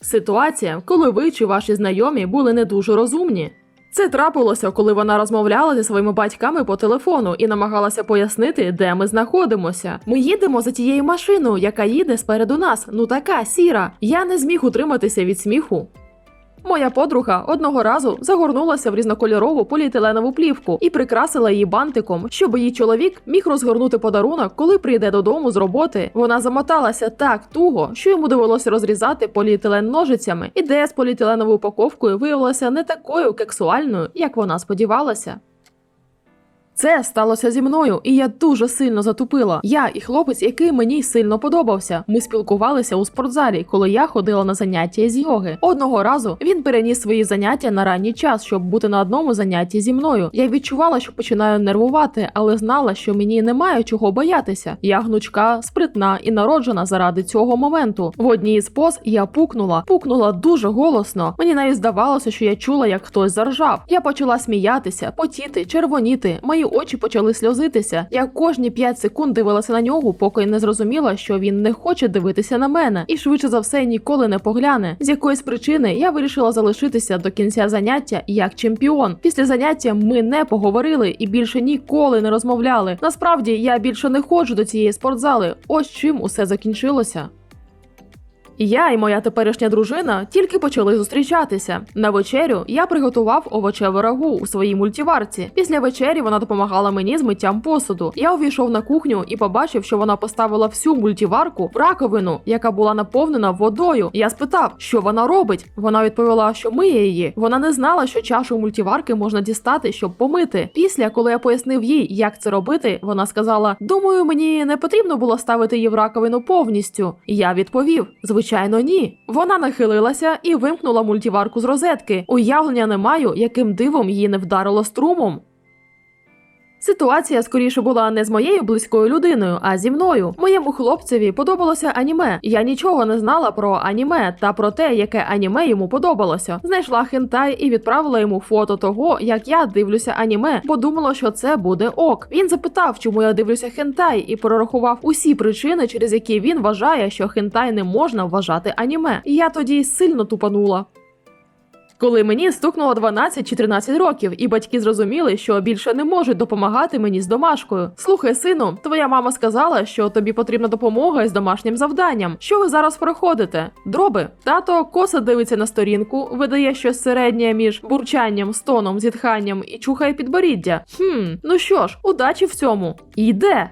Ситуація, коли ви чи ваші знайомі були не дуже розумні. Це трапилося, коли вона розмовляла зі своїми батьками по телефону і намагалася пояснити, де ми знаходимося. Ми їдемо за тією машиною, яка їде спереду нас. Ну така сіра. Я не зміг утриматися від сміху. Моя подруга одного разу загорнулася в різнокольорову поліетиленову плівку і прикрасила її бантиком, щоб її чоловік міг розгорнути подарунок, коли прийде додому з роботи. Вона замоталася так туго, що йому довелося розрізати поліетилен ножицями. Ідея з поліетиленовою упаковкою виявилася не такою кексуальною, як вона сподівалася. Це сталося зі мною, і я дуже сильно затупила. Я і хлопець, який мені сильно подобався. Ми спілкувалися у спортзалі, коли я ходила на заняття з йоги. Одного разу він переніс свої заняття на ранній час, щоб бути на одному занятті зі мною. Я відчувала, що починаю нервувати, але знала, що мені немає чого боятися. Я гнучка, спритна і народжена заради цього моменту. В одній з поз я пукнула, пукнула дуже голосно. Мені навіть здавалося, що я чула, як хтось заржав. Я почала сміятися, потіти, червоніти. Мої очі почали сльозитися. Я кожні 5 секунд дивилася на нього, поки не зрозуміла, що він не хоче дивитися на мене, і швидше за все ніколи не погляне. З якоїсь причини я вирішила залишитися до кінця заняття як чемпіон. Після заняття ми не поговорили і більше ніколи не розмовляли. Насправді я більше не ходжу до цієї спортзали. Ось чим усе закінчилося. Я і моя теперішня дружина тільки почали зустрічатися. На вечерю я приготував овочеву рагу у своїй мультиварці. Після вечері вона допомагала мені з миттям посуду. Я увійшов на кухню і побачив, що вона поставила всю мультиварку в раковину, яка була наповнена водою. Я спитав, що вона робить. Вона відповіла, що миє її. Вона не знала, що чашу мультиварки можна дістати, щоб помити. Після, коли я пояснив їй, як це робити, вона сказала: Думаю, мені не потрібно було ставити її в раковину повністю. Я відповів: Звичайно, ні. Вона нахилилася і вимкнула мультиварку з розетки. Уявлення не маю, яким дивом її не вдарило струмом. Ситуація скоріше була не з моєю близькою людиною, а зі мною. Моєму хлопцеві подобалося аніме. Я нічого не знала про аніме та про те, яке аніме йому подобалося. Знайшла хентай і відправила йому фото того, як я дивлюся аніме, бо думала, що це буде ок. Він запитав, чому я дивлюся хентай, і прорахував усі причини, через які він вважає, що хентай не можна вважати аніме. І я тоді сильно тупанула. Коли мені стукнуло 12 чи 13 років, і батьки зрозуміли, що більше не можуть допомагати мені з домашкою. Слухай, сину, твоя мама сказала, що тобі потрібна допомога із домашнім завданням. Що ви зараз проходите? Дроби. Тато коса дивиться на сторінку, видає щось середнє між бурчанням, стоном, зітханням і чухає підборіддя. Хм, ну що ж, удачі в цьому. І йде.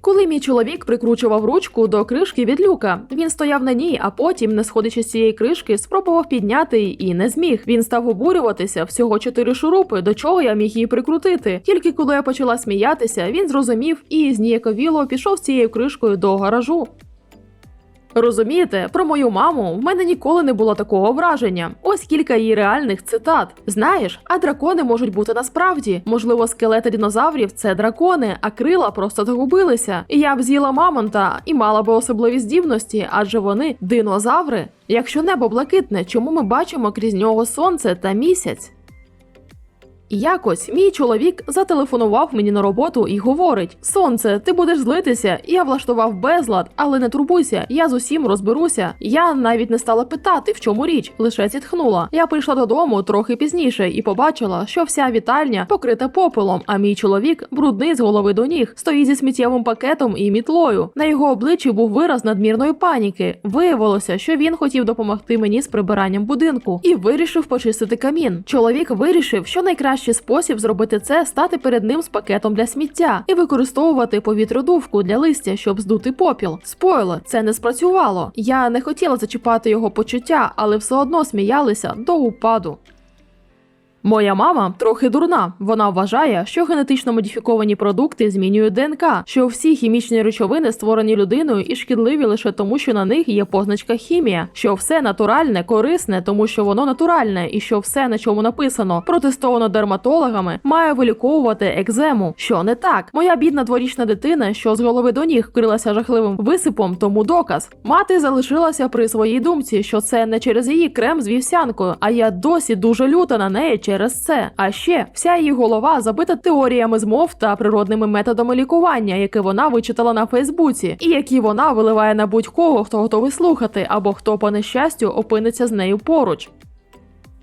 Коли мій чоловік прикручував ручку до кришки від люка, він стояв на ній, а потім, не сходячи з цієї кришки, спробував підняти її і не зміг. Він став обурюватися всього чотири шурупи, до чого я міг її прикрутити. Тільки коли я почала сміятися, він зрозумів і зніяковіло пішов з цією кришкою до гаражу. Розумієте, про мою маму в мене ніколи не було такого враження. Ось кілька її реальних цитат. Знаєш, а дракони можуть бути насправді. Можливо, скелети динозаврів це дракони, а крила просто загубилися. Я б з'їла мамонта і мала би особливі здібності, адже вони динозаври. Якщо небо блакитне, чому ми бачимо крізь нього сонце та місяць? Якось мій чоловік зателефонував мені на роботу і говорить: Сонце, ти будеш злитися. Я влаштував безлад, але не турбуйся, я з усім розберуся. Я навіть не стала питати, в чому річ, лише зітхнула. Я прийшла додому трохи пізніше і побачила, що вся вітальня покрита попелом, а мій чоловік брудний з голови до ніг, стоїть зі сміттєвим пакетом і мітлою. На його обличчі був вираз надмірної паніки. Виявилося, що він хотів допомогти мені з прибиранням будинку і вирішив почистити камін. Чоловік вирішив, що найкращий спосіб зробити це стати перед ним з пакетом для сміття і використовувати повітродувку для листя, щоб здути попіл. Спойлер, це не спрацювало. Я не хотіла зачіпати його почуття, але все одно сміялися до упаду. Моя мама трохи дурна. Вона вважає, що генетично модифіковані продукти змінюють ДНК, що всі хімічні речовини створені людиною і шкідливі лише тому, що на них є позначка хімія, що все натуральне, корисне, тому що воно натуральне, і що все, на чому написано, протестовано дерматологами, має виліковувати екзему. Що не так? Моя бідна дворічна дитина, що з голови до ніг вкрилася жахливим висипом, тому доказ. Мати залишилася при своїй думці, що це не через її крем з вівсянкою, а я досі дуже люта на неї через це. А ще вся її голова забита теоріями змов та природними методами лікування, які вона вичитала на Фейсбуці, і які вона виливає на будь-кого, хто готовий слухати, або хто по нещастю опиниться з нею поруч.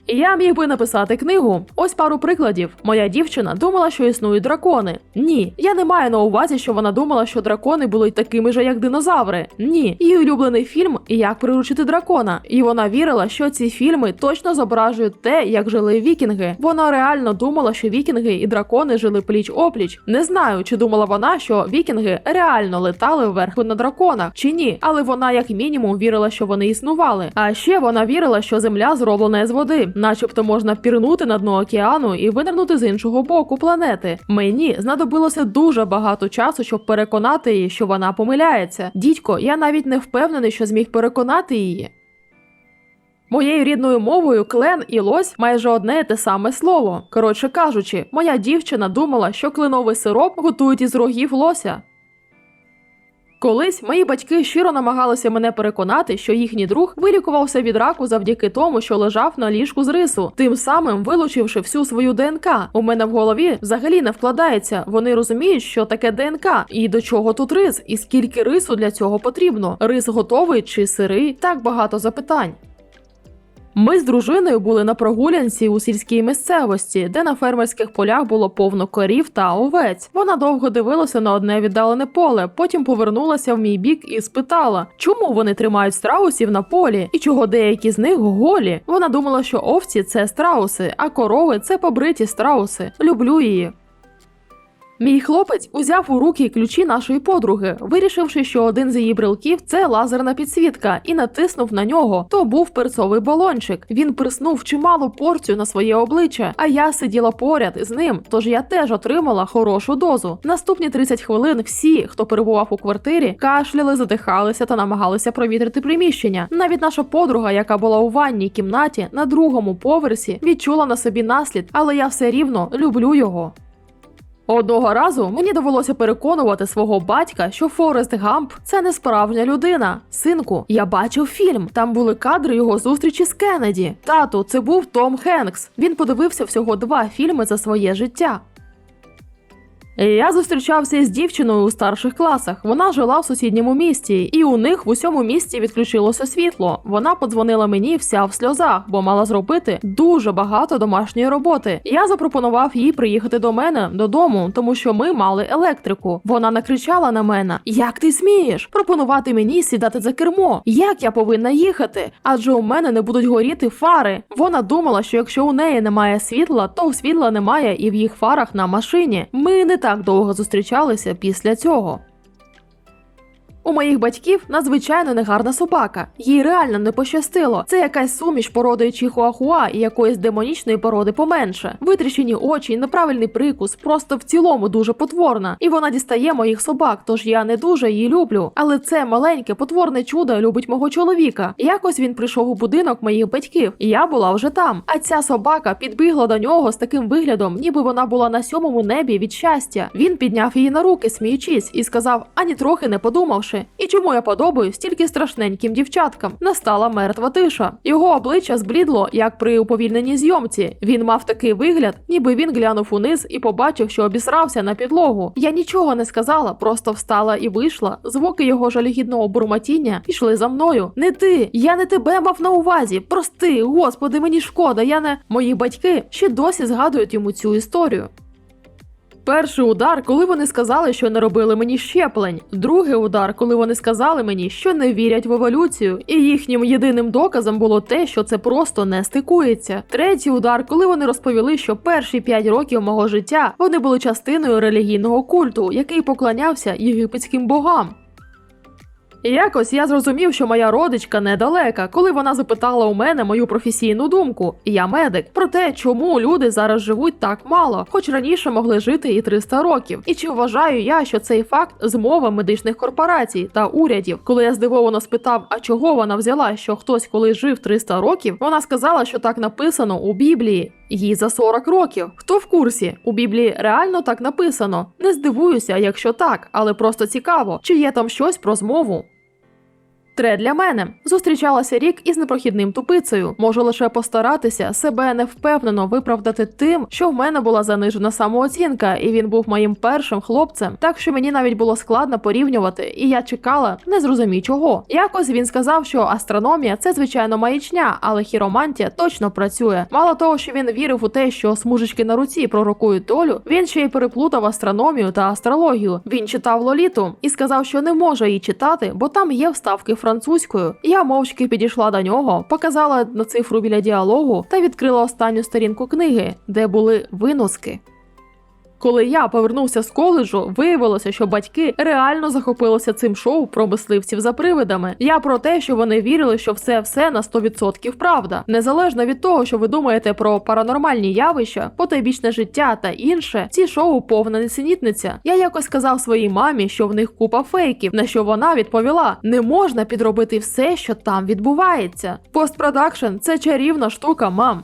І Я міг би написати книгу. Ось пару прикладів. Моя дівчина думала, що існують дракони. Ні, я не маю на увазі, що вона думала, що дракони були такими ж, як динозаври. Ні, її улюблений фільм Як приручити дракона. І вона вірила, що ці фільми точно зображують те, як жили вікінги. Вона реально думала, що вікінги і дракони жили пліч опліч. Не знаю, чи думала вона, що вікінги реально летали вверху на драконах чи ні, але вона як мінімум вірила, що вони існували. А ще вона вірила, що земля зроблена з води, начебто можна пірнути на дно океану і винирнути з іншого боку планети. Мені знадобилося дуже багато часу, щоб переконати її, що вона помиляється. Дідько, я навіть не впевнений, що зміг переконати її. Моєю рідною мовою клен і лось майже одне і те саме слово. Коротше кажучи, моя дівчина думала, що кленовий сироп готують із рогів лося. Колись мої батьки щиро намагалися мене переконати, що їхній друг вилікувався від раку завдяки тому, що лежав на ліжку з рису, тим самим вилучивши всю свою ДНК. У мене в голові взагалі не вкладається. Вони розуміють, що таке ДНК, і до чого тут рис, і скільки рису для цього потрібно. Рис готовий чи сирий? Так багато запитань. Ми з дружиною були на прогулянці у сільській місцевості, де на фермерських полях було повно корів та овець. Вона довго дивилася на одне віддалене поле, потім повернулася в мій бік і спитала, чому вони тримають страусів на полі і чого деякі з них голі. Вона думала, що овці це страуси, а корови це побриті страуси. Люблю її. Мій хлопець узяв у руки ключі нашої подруги, вирішивши, що один з її брелків це лазерна підсвітка, і натиснув на нього. То був перцовий балончик. Він приснув чималу порцію на своє обличчя, а я сиділа поряд з ним, тож я теж отримала хорошу дозу. Наступні 30 хвилин всі, хто перебував у квартирі, кашляли, задихалися та намагалися провітрити приміщення. Навіть наша подруга, яка була у ванній кімнаті на другому поверсі, відчула на собі наслід, але я все рівно люблю його. Одного разу мені довелося переконувати свого батька, що Форест Гамп це не справжня людина. Синку, я бачив фільм. Там були кадри його зустрічі з Кеннеді. Тату, це був Том Хенкс. Він подивився всього два фільми за своє життя. Я зустрічався із дівчиною у старших класах. Вона жила в сусідньому місті, і у них в усьому місті відключилося світло. Вона подзвонила мені вся в сльозах, бо мала зробити дуже багато домашньої роботи. Я запропонував їй приїхати до мене додому, тому що ми мали електрику. Вона накричала на мене: Як ти смієш пропонувати мені сідати за кермо? Як я повинна їхати? Адже у мене не будуть горіти фари. Вона думала, що якщо у неї немає світла, то світла немає і в їх фарах на машині. Ми не так довго зустрічалися після цього. У моїх батьків надзвичайно негарна собака. Їй реально не пощастило. Це якась суміш породи чихуахуа і якоїсь демонічної породи поменше. Витріщені очі, неправильний прикус, просто в цілому дуже потворна. І вона дістає моїх собак, тож я не дуже її люблю. Але це маленьке потворне чудо любить мого чоловіка. Якось він прийшов у будинок моїх батьків, і я була вже там. А ця собака підбігла до нього з таким виглядом, ніби вона була на сьомому небі від щастя. Він підняв її на руки, сміючись, і сказав, ані трохи не подумавши. І чому я подобаюсь тільки страшненьким дівчаткам? Настала мертва тиша. Його обличчя зблідло, як при уповільненій зйомці. Він мав такий вигляд, ніби він глянув униз і побачив, що обісрався на підлогу. Я нічого не сказала, просто встала і вийшла. Звуки його жалюгідного бурмотіння пішли за мною. Не ти, я не тебе мав на увазі. Прости, господи, мені шкода. Я не мої батьки ще досі згадують йому цю історію. Перший удар, коли вони сказали, що не робили мені щеплень. Другий удар, коли вони сказали мені, що не вірять в еволюцію, і їхнім єдиним доказом було те, що це просто не стикується. Третій удар, коли вони розповіли, що перші п'ять років мого життя вони були частиною релігійного культу, який поклонявся єгипетським богам. І якось я зрозумів, що моя родичка недалека, коли вона запитала у мене мою професійну думку. Я медик про те, чому люди зараз живуть так мало, хоч раніше могли жити і 300 років. І чи вважаю я, що цей факт змова медичних корпорацій та урядів? Коли я здивовано спитав, а чого вона взяла, що хтось коли жив 300 років, вона сказала, що так написано у Біблії. Їй за 40 років. Хто в курсі? У Біблії реально так написано. Не здивуюся, якщо так, але просто цікаво, чи є там щось про змову. Тре для мене зустрічалася рік із непрохідним тупицею. Можу лише постаратися себе невпевнено виправдати тим, що в мене була занижена самооцінка, і він був моїм першим хлопцем, так що мені навіть було складно порівнювати, і я чекала, не зрозумій чого. Якось він сказав, що астрономія це звичайно маячня, але хіромантія точно працює. Мало того, що він вірив у те, що смужечки на руці пророкують долю, він ще й переплутав астрономію та астрологію. Він читав Лоліту і сказав, що не може її читати, бо там є вставки французькою. Я мовчки підійшла до нього, показала на цифру біля діалогу та відкрила останню сторінку книги, де були виноски. Коли я повернувся з коледжу, виявилося, що батьки реально захопилися цим шоу про мисливців за привидами. Я про те, що вони вірили, що все все на 100% правда, незалежно від того, що ви думаєте про паранормальні явища, потойбічне життя та інше. Ці шоу повна несенітниця. Я якось сказав своїй мамі, що в них купа фейків, на що вона відповіла: не можна підробити все, що там відбувається. Постпродакшн це чарівна штука, мам.